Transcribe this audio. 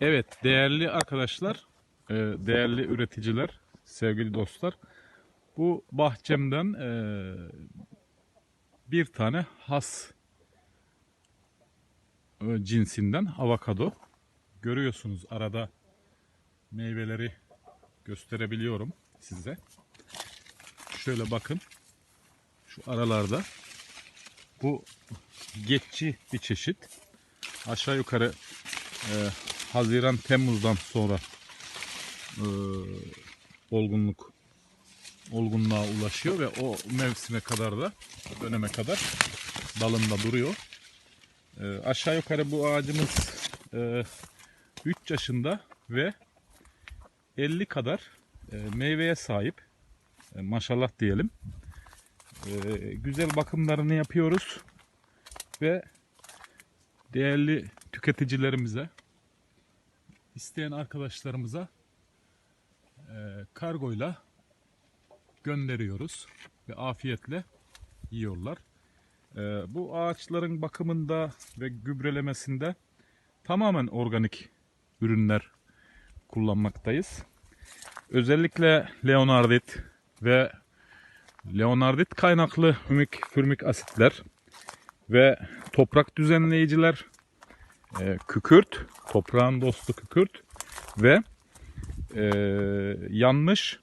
Evet değerli arkadaşlar, e, değerli üreticiler, sevgili dostlar. Bu bahçemden e, bir tane has e, cinsinden avokado. Görüyorsunuz arada meyveleri gösterebiliyorum size. Şöyle bakın. Şu aralarda bu geçici bir çeşit. Aşağı yukarı Haziran Temmuz'dan sonra e, olgunluk olgunluğa ulaşıyor ve o mevsime kadar da döneme kadar dalında duruyor. E, aşağı yukarı bu ağacımız e, 3 yaşında ve 50 kadar e, meyveye sahip. E, maşallah diyelim. E, güzel bakımlarını yapıyoruz ve değerli tüketicilerimize isteyen arkadaşlarımıza e, kargoyla gönderiyoruz ve afiyetle yiyorlar. E, bu ağaçların bakımında ve gübrelemesinde tamamen organik ürünler kullanmaktayız. Özellikle leonardit ve leonardit kaynaklı hümik fürmik asitler ve toprak düzenleyiciler, e, kükürt, toprağın dostu kükürt ve e, yanmış